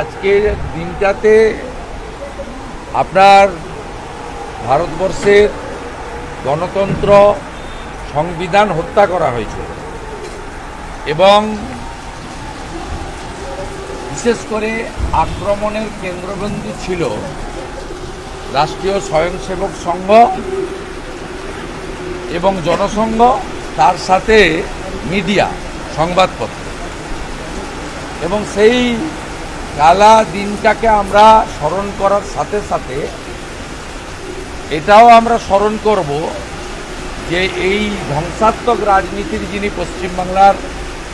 আজকের দিনটাতে আপনার ভারতবর্ষের গণতন্ত্র সংবিধান হত্যা করা হয়েছে এবং বিশেষ করে আক্রমণের কেন্দ্রবিন্দু ছিল রাষ্ট্রীয় স্বয়ংসেবক সংঘ এবং জনসংঘ, তার সাথে মিডিয়া, সংবাদপত্র। এবং সেই কালা দিনটাকে আমরা স্মরণ করার সাথে সাথে এটাও আমরা স্মরণ করব যে এই ধ্বংসাত্মক রাজনীতির যিনি পশ্চিমবাংলার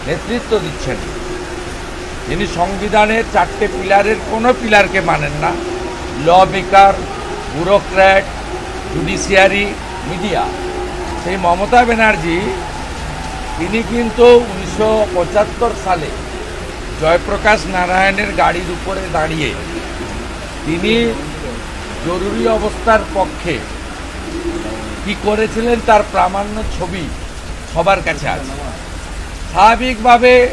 নেতৃত্ব দিচ্ছেন, যিনি সংবিধানের চারটে পিলারের কোনো পিলারকে মানেন না। ল মেকার ব্যুরোক্র্যাট জুডিশিয়ারি মিডিয়া সেই মমতা ব্যানার্জি, তিনি কিন্তু উনিশশো পঁচাত্তর সালে জয়প্রকাশ নারায়ণের গাড়ির উপরে দাঁড়িয়ে তিনি জরুরি অবস্থার পক্ষে কি করেছিলেন তার প্রামাণ্য ছবি সবার কাছে আছে। স্বাভাবিকভাবে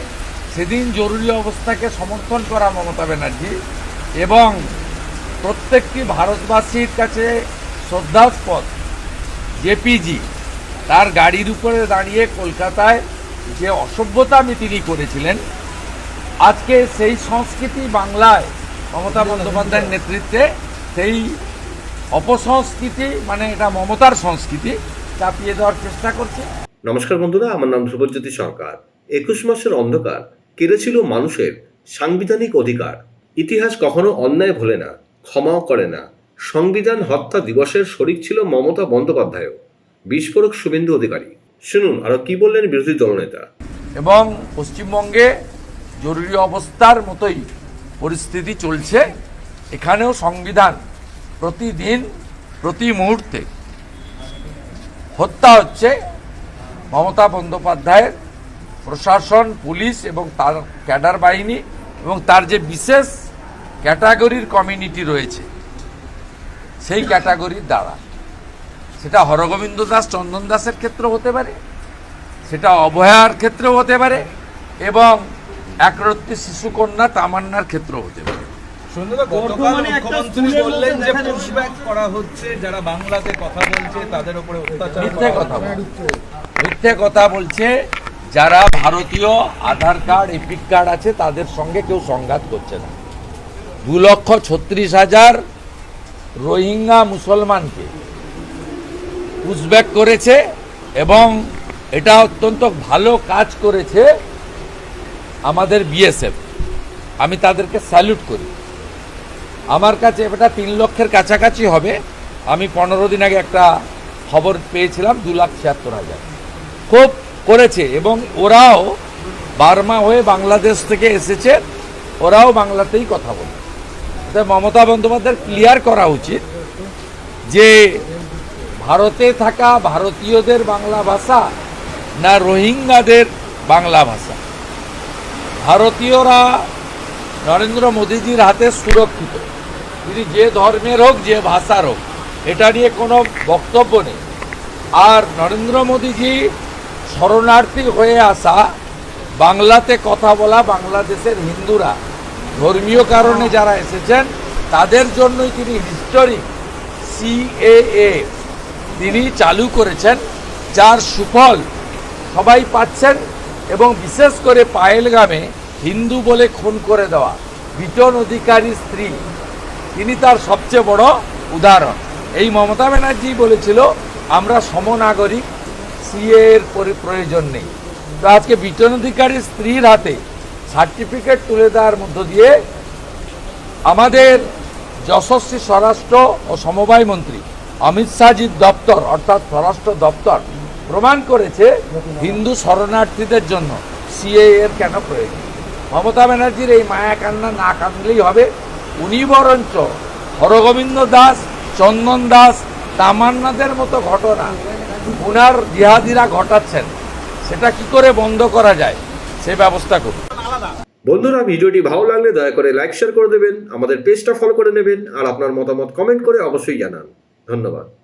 সেদিন জরুরি অবস্থাকে সমর্থন করা মমতা ব্যানার্জি এবং প্রত্যেকটি ভারতবাসীর কাছে শ্রদ্ধাস্পদ জেপিজি তার গাড়ির উপরে দাঁড়িয়ে কলকাতায় যে অসভ্যতামি তিনি করেছিলেন আজকে সেই সংস্কৃতি বাংলায় মমতা বন্দ্যোপাধ্যায়ের নেতৃত্বে সেই অপসংস্কৃতি মানে এটা মমতার সংস্কৃতি চাপিয়ে দেওয়ার চেষ্টা করছে। নমস্কার বন্ধুরা আমার নাম ধ্রুবজ্যোতি সরকার। একুশ মাসের অন্ধকার কেড়েছিল মানুষের সাংবিধানিক অধিকার। ইতিহাস কখনো অন্যায় ভোলে না ক্ষমাও করে না। সংবিধান হত্যা দিবসের শরিক ছিল মমতা বন্দ্যোপাধ্যায়ও। বিস্ফোরক শুভেন্দু অধিকারী। শুনুন আরও কি বললেন বিরোধী দলনেতা? এবং পশ্চিমবঙ্গে জরুরি অবস্থার মতোই পরিস্থিতি চলছে। এখানেও সংবিধান প্রতিদিন, প্রতি মুহূর্তে হত্যা হচ্ছে। মমতা বন্দ্যোপাধ্যায়ের প্রশাসন, পুলিশ এবং তার ক্যাডার বাহিনী এবং তার যে বিশেষ ক্যাটাগরির কমিউনিটি রয়েছে, সেই ক্যাটাগরির দ্বারা। সেটা হরগোবিন্দ দাস, চন্দন দাসের ক্ষেত্রে হতে পারে, সেটা অভয়ার ক্ষেত্রেও হতে পারে এবং একরত্তি শিশুকন্যা তামান্নার ক্ষেত্র হতে পারে। সন্ধ্যা গতকাল বর্তমানে একটা মুখ্যমন্ত্রী স্কুলের বললেন মধ্যে যে দেখা যাচ্ছে- পুশব্যাক করা হচ্ছে যারা বাংলাতে কথা বলছে তাদের উপরে অত্যাচার মিথ্যে কথা বলছে। যারা ভারতীয় আধার কার্ড এপিক কার্ড আছে তাদের সঙ্গে কেউ সংঘাত করছে না। দু লক্ষ ছত্রিশ হাজার রোহিঙ্গা মুসলমানকে পুশব্যাক করেছে এবং এটা অত্যন্ত ভালো কাজ করেছে। আমাদের বিএসএফ আমি তাদেরকে স্যালুট করি। আমার কাছে এটা তিন লক্ষের কাছাকাছি হবে। আমি পনেরো দিন আগে একটা খবর পেয়েছিলাম, দু লাখ ছিয়াত্তর হাজার। খুব করেছে এবং ওরাও বার্মা হয়ে বাংলাদেশ থেকে এসেছে, ওরাও বাংলাতেই কথা বলে। তাই মমতা বন্দ্যোপাধ্যায়ের ক্লিয়ার করা উচিত যে ভারতে থাকা ভারতীয়দের বাংলা ভাষা না রোহিঙ্গাদের বাংলা ভাষা। ভারতীয়রা নরেন্দ্র মোদীজির হাতে সুরক্ষিত। তিনি যে ধর্মের হোক, যে ভাষার হোক, এটা নিয়ে কোনো বক্তব্য নেই। আর নরেন্দ্র মোদীজি শরণার্থী হয়ে আসা, বাংলাতে কথা বলা, বাংলাদেশের হিন্দুরা ধর্মীয় কারণে যারা এসেছেন, তাদের জন্যই তিনি হিস্টোরিক সিএএ তিনি চালু করেছেন, যার সুফল সবাই পাচ্ছেন। এবং বিশেষ করে পায়েলগামে হিন্দু বলে খুন করে দেওয়া বিটন অধিকারী স্ত্রী, তিনি তার সবচেয়ে বড় উদাহরণ। এই মমতা ব্যানার্জি বলেছিল, আমরা সমনাগরিক, সিএ এর পরি- প্রয়োজন নেই। তো আজকে বিটন অধিকারী স্ত্রীর হাতে সার্টিফিকেট তুলে দেওয়ার মধ্য দিয়ে আমাদের যশস্বী স্বরাষ্ট্র ও সমবায় মন্ত্রী অমিত শাহজির দপ্তর, অর্থাৎ স্বরাষ্ট্র দপ্তর প্রমাণ করেছে হিন্দু শরণার্থীদের জন্য। সিএ এর কেন প্রয়োজন? মমতা ব্যানার্জির এই মায়া কান্না না কাঁদলেই হবে। উনি বরঞ্চ হরগোবিন্দ দাস, চন্দন দাস, তামান্নাদের মতো ঘটনা উনার জিহাদিরা ঘটাচ্ছেন। সেটা কি করে বন্ধ করা যায়? সে ব্যবস্থা করুন। বন্ধুরা, ভিডিওটি ভালো লাগলে দয়া করে লাইক শেয়ার করে দেবেন। আমাদের পেজটা ফলো করে নেবেন। আর আপনার মতামত কমেন্ট করে অবশ্যই জানান। ধন্যবাদ।